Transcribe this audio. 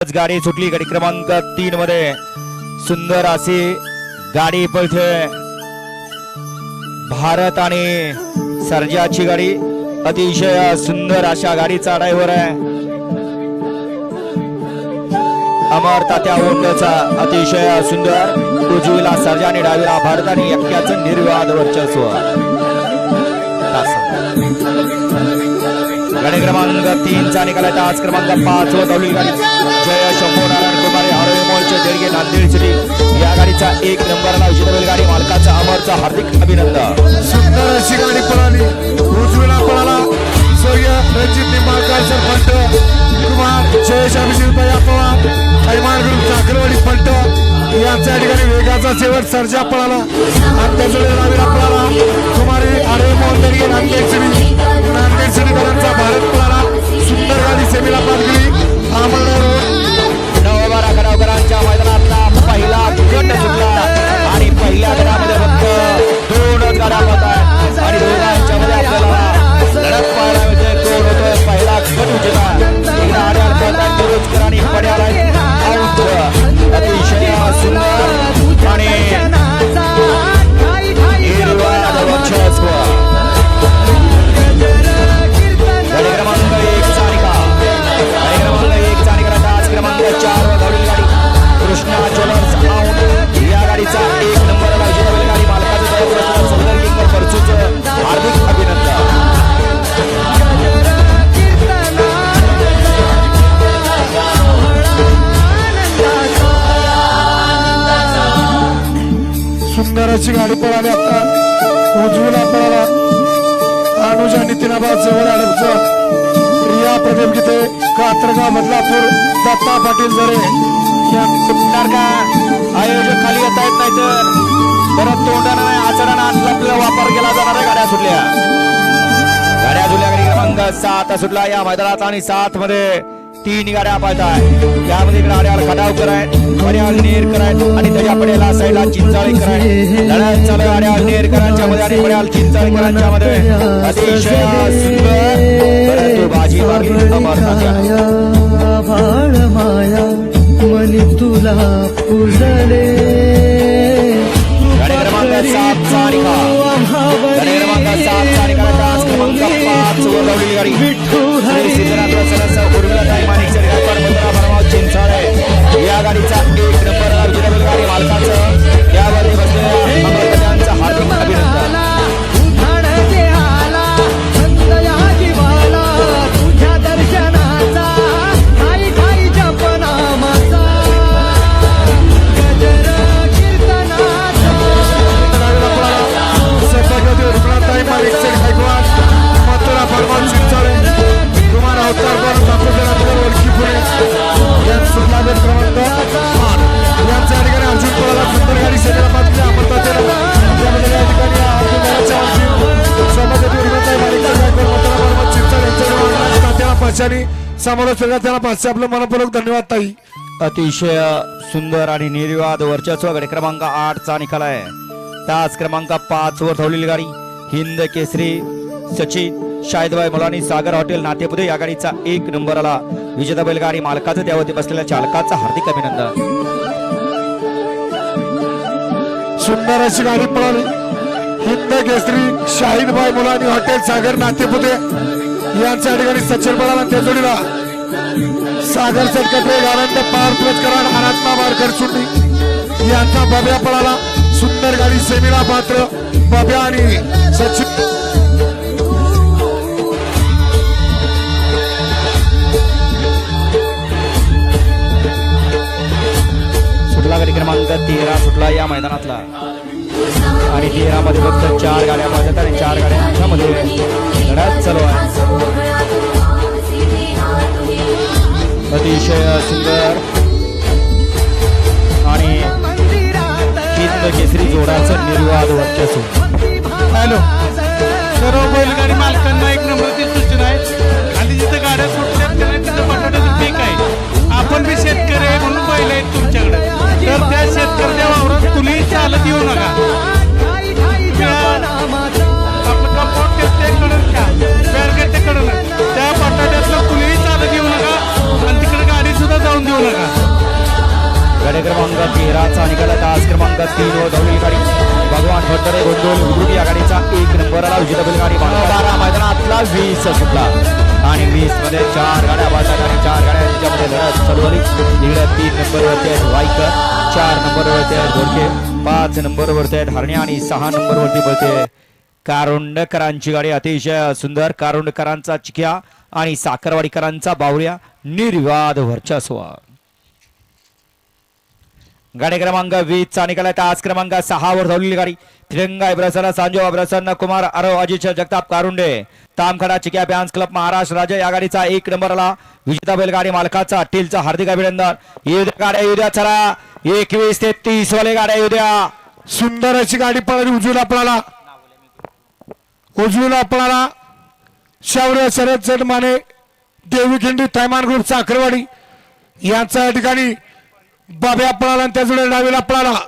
गाडी सुटली गाडी क्रमांक तीन मध्ये. सुंदर अशी गाडी पळते भारत आणि सर्जाची गाडी. अतिशय सुंदर अशा गाडीचा ड्रायव्हर आहे. अमर तात्या ओंडचा अतिशय सुंदर. उजवीला सर्जा आणि डावीला भारत आणि निर्वाद वर्चस्व. गाडी क्रमांक तीन चा निकाल आहे. तास क्रमांक पाच व दौली गाडी. जय शंभू नारायण कुमारी आरोग्य मोर्चे देडगे नांदेड सिटी या गाडीचा एक नंबरला उचित गाडी मालकाचा अमरचा हार्दिक अभिनंदन. सुंदर अशी गाडी पळाली. उजवीला पळाला. स्वर्गीय रणजित निंबाळकर सरपंच कुमार जयेश अभिषेक भैया पवार हैमान ग्रुप चाकरवाडी पंट यांच्या ठिकाणी वेगाचा शेवट सर्जा पळाला. आणि त्याच्या रावीला पळाला. कुमारी आरे मोहन दर्गे नांदेड सिटी नांदेड सिटीकरांचा भारत कृष्णा ज्वेलर्स आउट या गाडीचा एक नंबर गाडी गाडी मालकाचं पुरस्कार परचूचं हार्दिक अभिनंदन. सुंदर अशी गाडी पळाली आता. उजवीला पळाला. अनुजा नितीनाबाद जवळ अडकचं रिया प्रदीप गीते कात्रगाव बदलापूर दत्ता पाटील जरे या सुटणार का? आयोजक खाली येत आहेत नाही तर परत तोंडानं नाही आचरण आतला आपला वापर केला जाणार आहे गाड्या सुटल्या. गाड्या सुटल्या गाडी क्रमांक सात? सुटला या मैदानात आणि सात मध्ये तीन गाड्या पाहत आहे त्यामध्ये गाड्यावर खडावकर आहेत पर्यावर नेरकर आहेत आणि त्याच्या पडेला साईडला चिंचाळीकर आहेत लढत चालू आहे नेरकरांच्या मध्ये आणि पड्याल चिंचाळीकरांच्या मध्ये. अतिशय सुंदर. परंतु बाजी मारली अमर माया. मनी तुला पुजले. गाडी क्रमांक सात पाचशे समोर त्याला पाचशे आपलं मनपूर्वक धन्यवाद ताई. अतिशय सुंदर आणि निर्वाद वर्चस्व गाडी क्रमांक आठ चा निकाल आहे. तास क्रमांक पाच वर धावलेली गाडी हिंद केसरी सचिन शाहिदबाई मुलानी सागर हॉटेल नातेपुते या गाडीचा एक नंबर आला विजेता बैलगाडी मालकाचं त्यावरती बसलेल्या चालकाचं हार्दिक अभिनंदन. सुंदर अशी गाडी पळाली. हिंद केसरी शाहीदबाई मुलानी हॉटेल सागर नातेपुते यांच्या ठिकाणी सचिन पळाला त्या जोडीला. सागर सटकटे आनंद पार पुरस्कार अनात्मा वारकर सुट्टी. यांचा बब्या पळाला. सुंदर गाडी सेमीला पात्र बब्या आणि सचिन. सुटला गाडी क्रमांक तेरा सुटला या मैदानातला. आणि तेरामध्ये फक्त चार गाड्या पाहतात आणि चार गाड्या मध्ये लढत चालू आहे. अतिशय सुंदर. आणि हिंद केसरी जोडाचं निर्वाद वर्चस्व. हॅलो. सर्व बैलगाडी मालकांना एक नम्रती क्रमांक तेराचा निघाला तास क्रमांक तीन व धावलेली गाडी. भगवान भट्टरे गोंदोल गुरुटी या गाडीचा एक नंबरला विजेता बैलगाडी बारा मैदानातला वीस सुटला. आणि वीसमध्ये चार गाड्या बाजार आणि चार गाड्या यांच्यामध्ये लढत चालू झाली. इकडे तीन नंबर वरती आहेत वाईकर चार नंबर वरती आहेत गोडके पाच नंबर वरती आहेत हरणे आणि सहा नंबर वरती बोलते कारुंडकरांची गाडी अतिशय सुंदर. कारुंडकरांचा चिक्या आणि साखरवाडीकरांचा बावऱ्या निर्वाद वर्चस्व. गाडी क्रमांक वीस चा निकाल तास क्रमांक सहा वर धावलेली गाडी. तिरंगा प्रसन्न सांजो प्रसन्न कुमार अरो अजित जगताप कारुंडे. तामखडा चिक्या फॅन्स क्लब महाराष्ट्र राज्य या गाडीचा एक नंबरला विजेता बैलगाडी मालकाचा टीलचा हार्दिक अभिनंदन. गाड्या येऊ चला. एकवीस ते तीस वाले गाड्या येऊ सुंदर अशी गाडी पळाली उजवीला पळाला उजवीला पळाला शौर्य शरद चढ देवीखिंडी देवी खिंडी थैमान ग्रुप साखरवाडी यांच्या ठिकाणी बाब्या पळाला आणि त्याच डावीला पळाला.